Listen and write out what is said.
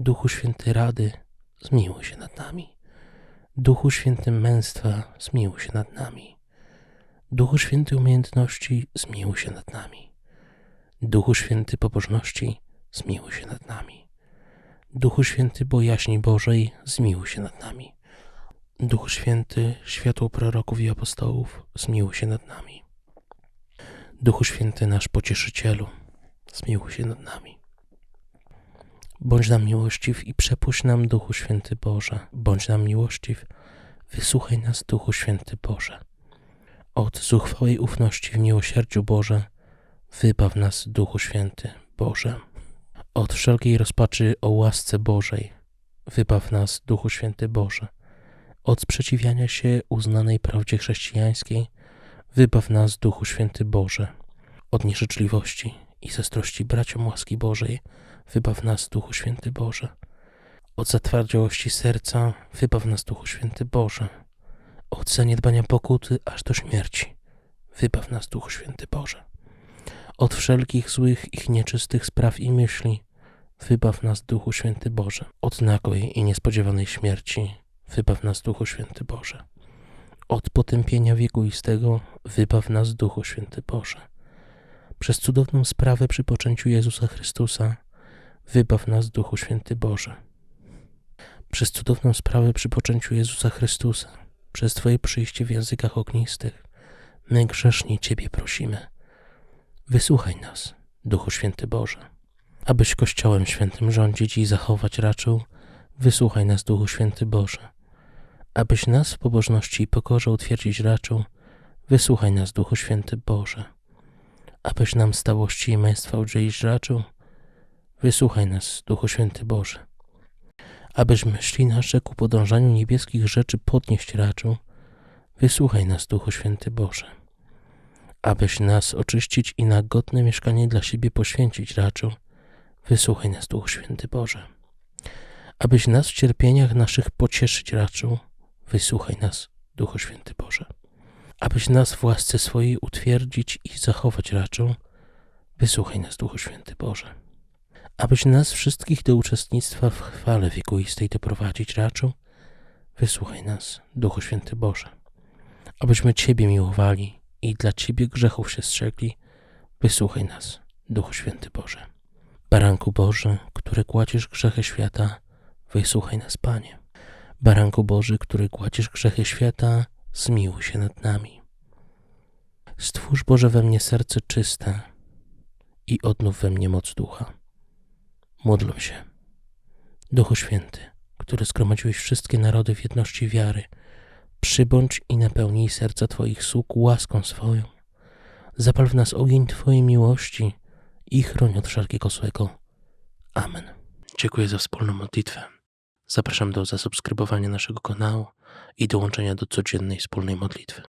Duchu Święty Rady, zmiłuj się nad nami. Duchu Święty Męstwa, zmiłuj się nad nami. Duchu Święty Umiejętności, zmiłuj się nad nami. Duchu Święty Pobożności, zmiłuj się nad nami. Duchu Święty Bojaźni Bożej, zmiłuj się nad nami. Duchu Święty, światło proroków i apostołów, zmiłuj się nad nami. Duchu Święty, nasz pocieszycielu, zmiłuj się nad nami. Bądź nam miłościw i przepuść nam, Duchu Święty Boże. Bądź nam miłościw, wysłuchaj nas, Duchu Święty Boże. Od zuchwałej ufności w miłosierdziu Boże, wybaw nas, Duchu Święty Boże. Od wszelkiej rozpaczy o łasce Bożej, wybaw nas, Duchu Święty Boże. Od sprzeciwiania się uznanej prawdzie chrześcijańskiej, wybaw nas, Duchu Święty Boże. Od nieżyczliwości i zazdrości braciom łaski Bożej, wybaw nas, Duchu Święty Boże. Od zatwardziałości serca, wybaw nas, Duchu Święty Boże. Od zaniedbania pokuty aż do śmierci, wybaw nas, Duchu Święty Boże. Od wszelkich złych i nieczystych spraw i myśli, wybaw nas, Duchu Święty Boże. Od nagłej i niespodziewanej śmierci, wybaw nas, Duchu Święty Boże. Od potępienia wiekuistego, wybaw nas, Duchu Święty Boże. Przez cudowną sprawę przy poczęciu Jezusa Chrystusa, wybaw nas, Duchu Święty Boże. Przez cudowną sprawę przy poczęciu Jezusa Chrystusa, przez Twoje przyjście w językach ognistych, my grzeszni Ciebie prosimy. Wysłuchaj nas, Duchu Święty Boże. Abyś Kościołem Świętym rządzić i zachować raczył, wysłuchaj nas, Duchu Święty Boże. Abyś nas w pobożności i pokorze utwierdzić raczył, wysłuchaj nas, Duchu Święty Boże. Abyś nam stałości i męstwa udzielić raczył, wysłuchaj nas, Duchu Święty Boże. Abyś myśli nasze ku podążaniu niebieskich rzeczy podnieść raczył, wysłuchaj nas, Duchu Święty Boże. Abyś nas oczyścić i na godne mieszkanie dla siebie poświęcić raczył, wysłuchaj nas, Duchu Święty Boże. Abyś nas w cierpieniach naszych pocieszyć raczył, wysłuchaj nas, Duchu Święty Boże. Abyś nas w łasce swojej utwierdzić i zachować raczył, wysłuchaj nas, Duchu Święty Boże. Abyś nas wszystkich do uczestnictwa w chwale wiekuistej doprowadzić raczył, wysłuchaj nas, Duchu Święty Boże. Abyśmy Ciebie miłowali i dla Ciebie grzechów się strzegli, wysłuchaj nas, Duchu Święty Boże. Baranku Boży, który gładzisz grzechy świata, wysłuchaj nas, Panie. Baranku Boży, który gładzisz grzechy świata, zmiłuj się nad nami. Stwórz Boże we mnie serce czyste i odnów we mnie moc ducha. Módlmy się. Duchu Święty, który zgromadziłeś wszystkie narody w jedności wiary, przybądź i napełnij serca Twoich sług łaską swoją. Zapal w nas ogień Twojej miłości i chroń od wszelkiego złego. Amen. Dziękuję za wspólną modlitwę. Zapraszam do zasubskrybowania naszego kanału i dołączenia do codziennej wspólnej modlitwy.